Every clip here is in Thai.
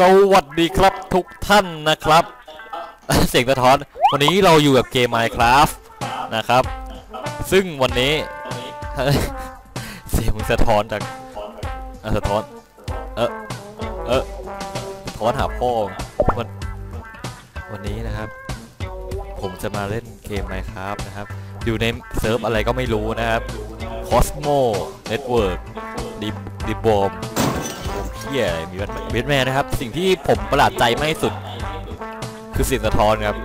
สวัสดีครับทุกท่านนะครับ เสียงสะท้อน วันนี้เราอยู่กับเกม Minecraft นะครับ ซึ่งวันนี้ เสียงสะท้อนจากสะท้อน เออเออสะท้อนหาพ่อวันวันนี้นะครับ ผมจะมาเล่นเกม Minecraft นะครับ อยู่ในเซิร์ฟอะไรก็ไม่รู้นะครับ Cosmo Network ดิบดิบอม เที่ยอะไรมีเวทแมนนะครับ สิ่งที่ผมประหลาดใจมากที่สุด คือเสียงสะท้อนครับ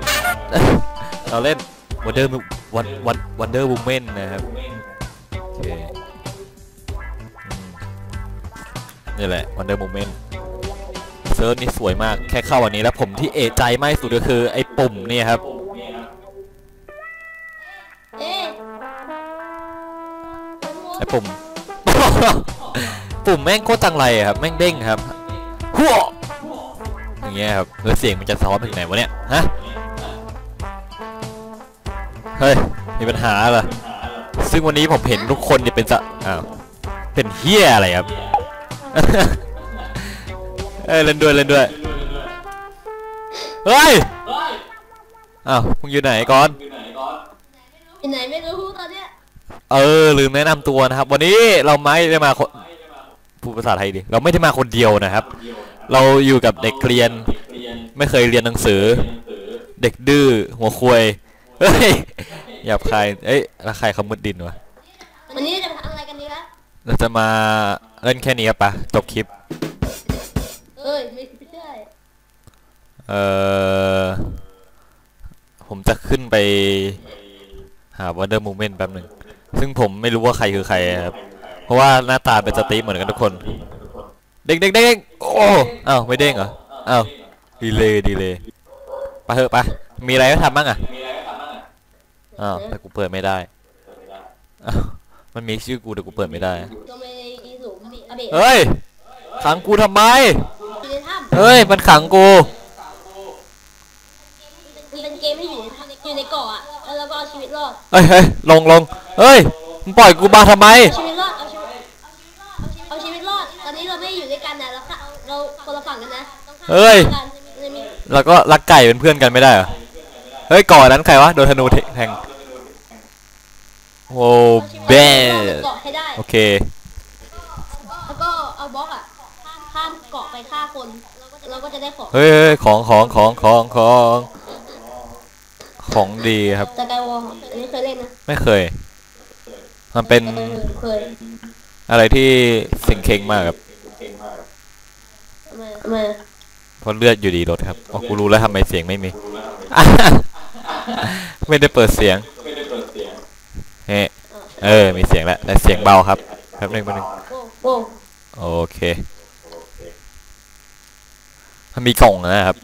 เราเล่น Wonder Won- Won- Wonder Woman นะครับโอเคอืมนี่แหละ Wonder Woman เซิร์ฟนี่สวยมากแค่เข้าวันนี้แล้วผมที่เอะใจมากที่สุดก็คือ ไอ้ปุ่มเนี่ยครับเอ๊ะไอ้ปุ่ม ปุ่มแม่งโคตรจังไรครับแม่งเด้งครับหัวอย่างเงี้ยครับแล้วเสียงมันจะซ้อนไปถึงไหนวะเนี่ยฮะเฮ้ยมีปัญหาเหรอซึ่งวันนี้ผมเห็นทุกคนเนี่ยเป็นสะอ้าวเป็นเฮียอะไรครับเอ้ยเล่นด้วยเล่นด้วยเฮ้ยอ้าวมึงอยู่ไหนก่อนอยู่ไหนไม่รู้ตอนเนี้ยเออลืมแนะนำตัวนะครับ วันนี้เราไม่ได้มา พูดภาษาไทยดิเราไม่ได้มาคนเดียวนะครับ เราอยู่กับเด็กเรียน ไม่เคยเรียนหนังสือ เด็กดื้อหัวควยเฮ้ยหยาบคายเอ้ยแล้วใครเขามุดดินวะวันนี้จะมาทำอะไรกันดีครับเราจะมาเล่นแค่นี้ครับปะจบคลิปเอ้ยไม่ไม่ใช่เออผมจะขึ้นไปหา Wonder Moment แป๊บหนึ่งซึ่งผมไม่รู้ว่าใครคือใครครับ เพราะว่าหน้าตาเป็นสตีฟเหมือนกันทุกคน เด้งเด้งเด้งโอ้อ้าวไม่เด้งเหรออ้าวดีเลยดีเลยไปเถอะไปมีอะไรให้ทำบ้างอะอ้าวแต่กูเปิดไม่ได้อ้าวมันมีชื่อกูแต่กูเปิดไม่ได้ ก็ไม่ได้อีสูงพี่อาเบะเฮ้ยขังกูทำไมอยู่ในถ้เฮ้ยมันขังกูำมันเป็นเกมที่อยู่ในถ้ำอยู่ในเกาะอะแล้วเราก็เอาชีวิตรอดเฮ้ยเฮ้ยลงลงเฮ้ยมึงปล่อยกูมาทำไม เอาชีวิตรอดเอาชีวิต เฮ้ยกันจะมีแล้วก็รักไก่เป็นเพื่อนกันไม่ได้เหรอ เฮ้ย ก่อนนั้นใครวะ โดนธนูแทง โอ้แบเอาชีวิตรอดเกาะให้ได้โอเค แล้วก็เอาบล็อกอะ ข้ามเกาะไปฆ่าคนเราก็จะได้ของเฮ้ยเฮ้ยของของของของของของดีครับสกายวอลอันนี้เคยเล่นนะ ไม่เคย มันเป็นเออเคยอะไรที่เสิงเคงมากครับทำไมทำไมเพราะเลือดอยู่ดีลดครับอ๋อกูรู้แล้วทำไมเสียงไม่มี ไม่ได้เปิดเสียงเฮ้เออ มีเสียงแล้วแต่เสียงเบาครับแป๊บหนึงแป๊บหนึงโอ้โอ้โอเค มันมีกล่องนะครับ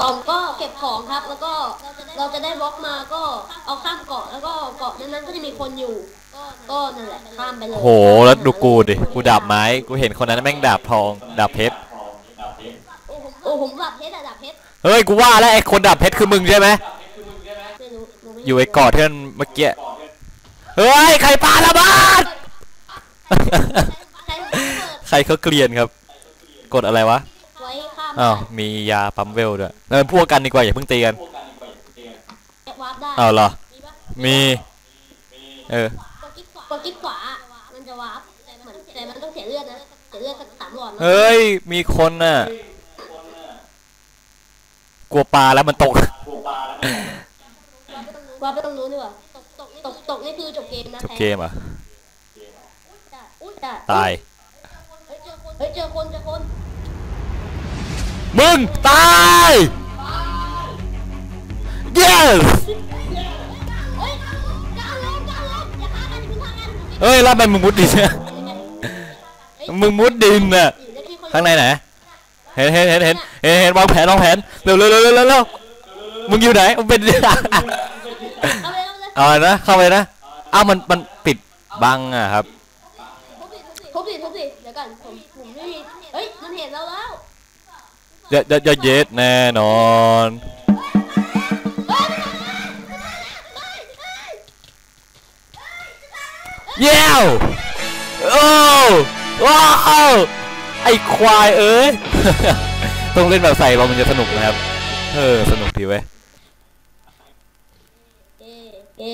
กล่องก็เก็บของครับ แล้วก็เราจะได้บล็อกมาก็เอาข้ามเกาะแล้วก็เกาะนั้นๆก็จะมีคนอยู่ก็นั่นแหละข้ามไปเลยโหแล้วดูกูดิกูดาบไม้กูเห็นคนนั้นแม่งดาบทองดาบเพชรโอ้ผมดับเพชรอะดับเพชรเฮ้ยกูว่าแล้วไอ้คนดาบเพชรคือมึงใช่ไหมไม่รู้หนูไม่อยู่ไอ้เกาะที่มันเมื่อกี้เฮ้ยใครปาระเบิดใครเปิดใครเขาเกลียนครับ กดอะไรวะไว้ข้ามอ้าวมียาปั๊มเวลด้วยเออพวกกันดีกว่าอย่าเพิ่งตีกันวาร์ปได้อ้าวเหรอมีปะมีเออกดกิ๊กขวากดกิ๊กขวาอะมันจะวาร์ปเหมือนแต่มันต้องเสียเลือดนะเสียเลือดสักสามหลอดนะ เฮ้ยมีคนน่ะ กลัวปลาแล้วมันตกวาร์ปไปตรงนู้นดีกว่าตกตกตกตกนี่คือจบเกมนะจบเกมเหรอะ อุ้ยแต่ตาย เฮ้ยเจอคนเฮ้ยเจอคนเจอคนมึง ตาย yes เฮ้ยกลางลงกลางลงอย่าฆ่ากันอย่าเพิ่งฆ่ากันเฮ้ยแล้วทำไมมึงมุดดินเนี่ยมึงมุดดินน่ะข้างในไหน เห็นเห็นเห็นเห็นเห็นเห็นวางแผนวางแผนเร็วเร็วเร็วเร็วเร็วเร็วมึงอยู่ไหนมึงเป็นเอาเลยเอาเลยเอานะเข้าไปนะอ้าวมันมันปิดบังอะครับทุบดิทุบดิเดี๋ยวก่อนผมผมไม่มีเฮ้ยมันเห็นเราแล้วจะจะจะเย็ดแน่นอนเฮ้ยเย้วโอ้ว้าว ไอ้ควายเอ้ย ต้องเล่นแบบใส่เรามันจะสนุกนะครับ เออ สนุกดีเว้ยเอเอ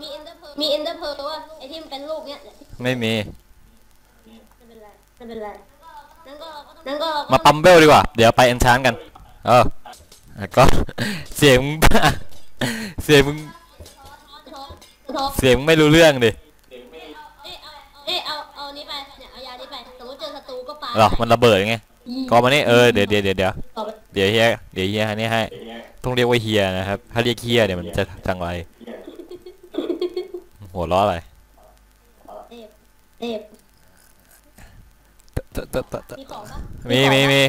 มีเอ็นเดอร์เพมีเอ็นเดอร์เพลว่ะไอที่มันเป็นลูกเนี้ยไม่มี ไม่เป็นไรไม่เป็นไรนั่นก็นั่นก็มาปั๊มเบลดีกว่า เดี๋ยวไปเอนชานกัน เออแล้วก็เสียงมึงเสียงมึงทอเสียงมึงไม่รู้เรื่องดิ หรอมันระเบิดไงก็มานี่เออเดี๋ยวเดี๋ยวเดี๋ยวเดี๋ยวต่อไปเดี๋ยวเฮียเดี๋ยวเฮียอันนี้ให้ต้องเรียกว่าเฮียนะครับถ้าเรียกเฮียเดี๋ยวมันจะจังไรหัวล้ออะไรเอฟเอฟตะตะตะตะมีของปะมีมีมี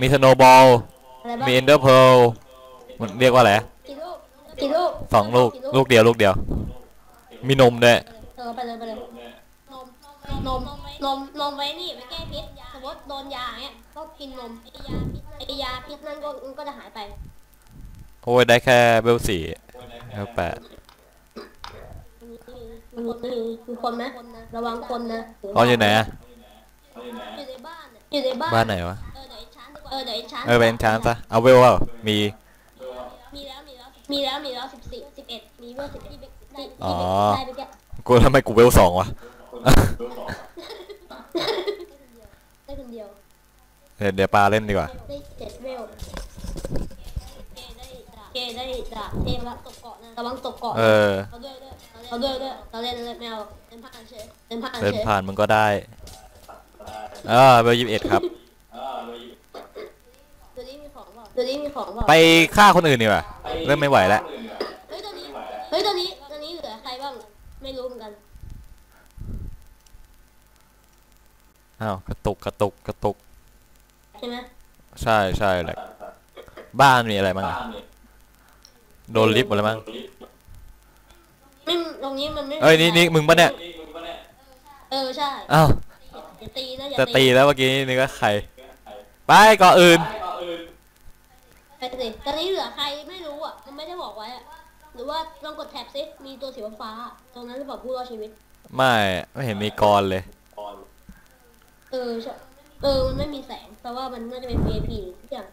มีสโนบอลอะไรบ้างมีเอนเดอร์เพลมันเรียกว่าอะไรกี่ลูกกี่ลูกสองลูกลูกเดียวลูกเดียว มีนมด้วย นมนมนมไว้นี่ไว้แก้พิษสมมติโดนยาเงี้ยก็กินนมไอยาพิษไอยาพิษนั่นก็ก็จะหายไปโอ้ยได้แค่เบลสี่แล้วแปดมันมีมีคนไหมระวังคนนะอ๋ออยู่ไหนอะอยู่ในบ้านน่ะอยู่ในบ้านบ้านไหนวะเออเดี๋ยวไอ้ชั้นดีกว่าเออเดี๋ยวไอ้ชั้นเออเป็นชานซะเอาเวลว่ามีมีแล้วมีแล้วมีแล้วมีแล้วสิบสี่สิบเอ็ดมีเวอร์สิบที่เบกที่อ๋อที่เบกได้ไปแกกูทำไมกูเวลสองวะ ได้คนเดียวเดี๋ยวเดี๋ยวปลาเล่นดีกว่า ได้เจ็ดเวลเกได้ดาบเกได้ดาบเทพละตกเกาะนะระวังตกเกาะเออเขาด้วยด้วยเขาด้วยด้วยเราเล่นเล่นแมวเล่นผ่านเฉยเล่นผ่านเล่นเฉยผ่านมึงก็ได้เออเบลยี่สิบเอ็ดครับ ตัวนี้มีของเปล่าตัวนี้มีของเปล่าไปฆ่าคนอื่นดีกว่าเริ่มไม่ไหวแล้ว เฮ้ยตัวนี้เฮ้ยตัวนี้ตัวนี้เหลือใครบ้างไม่รู้เหมือนกัน อ้าวกระตุกกระตุกกระตุก ใช่ไหมใช่ใช่แหละบ้านมีอะไรบ้างอะโดนลิฟต์หมดแล้วมั้งไม่ตรงนี้มันไม่เอ้ยนี่นี่มึงปะเนี่ยเออใช่อ้าวอย่าตีนะอย่าจะตีแล้วเมื่อกี้นึกว่าใครไปก่อนอื่น ไปสิตอนนี้เหลือใครไม่รู้อะมันไม่ได้บอกไว้อะหรือว่าลองกดแท็บซิมีตัวสีฟ้าๆตรงนั้นหรือเปล่าผู้รอดชีวิตไม่ไม่เห็นมีกรเลย เออใช่เออ มันไม่มีแสงแปลว่ามันน่าจะเป็น VIP หรือทุกอย่าง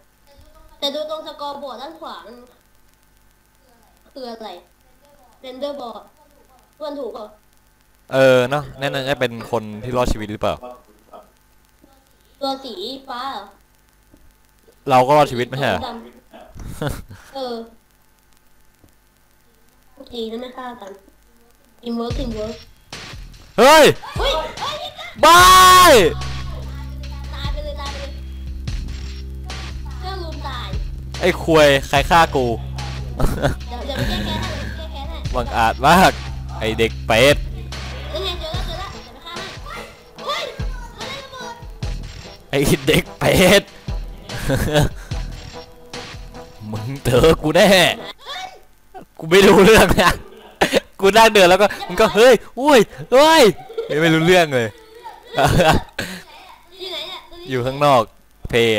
แต่ดูตรงสกอร์บอร์ดด้านขวา มันคืออะไรเรนเดอร์บอร์ดส่วนถูกเหรอเออเนาะนั่นน่าจะเป็นคนที่รอดชีวิตหรือเปล่า ตัวสีฟ้าเหรอเราก็รอดชีวิตไม่ใช่เหรอดำเออโอเคนั่นไม่ฆ่ากันทีมเวิร์กทีมเวิร์กเฮ้ย เฮ้ยเฮ้ย บายตายไปเลยตายไปเลยเครื่องรูมตายไอ้ควยใครฆ่ากู เดี๋ยวเดี๋ยวไปแก้แค้นให้แก้แค้นให้บังอาจมาก ไอเด็กเป็ดแล้วไงเจอแล้วเจอแล้วเดี๋ยวไปฆ่าให้เฮ้ยอะไรระเบิดไอเด็กเป็ด มึงเจอกูแน่ กูไม่รู้เรื่องนะ กูนั่งเดินแล้วก็มึงก็เฮ้ย อุ้ยเฮ้ย ไม่รู้เรื่องเลย อยู่ข้างนอกเพย์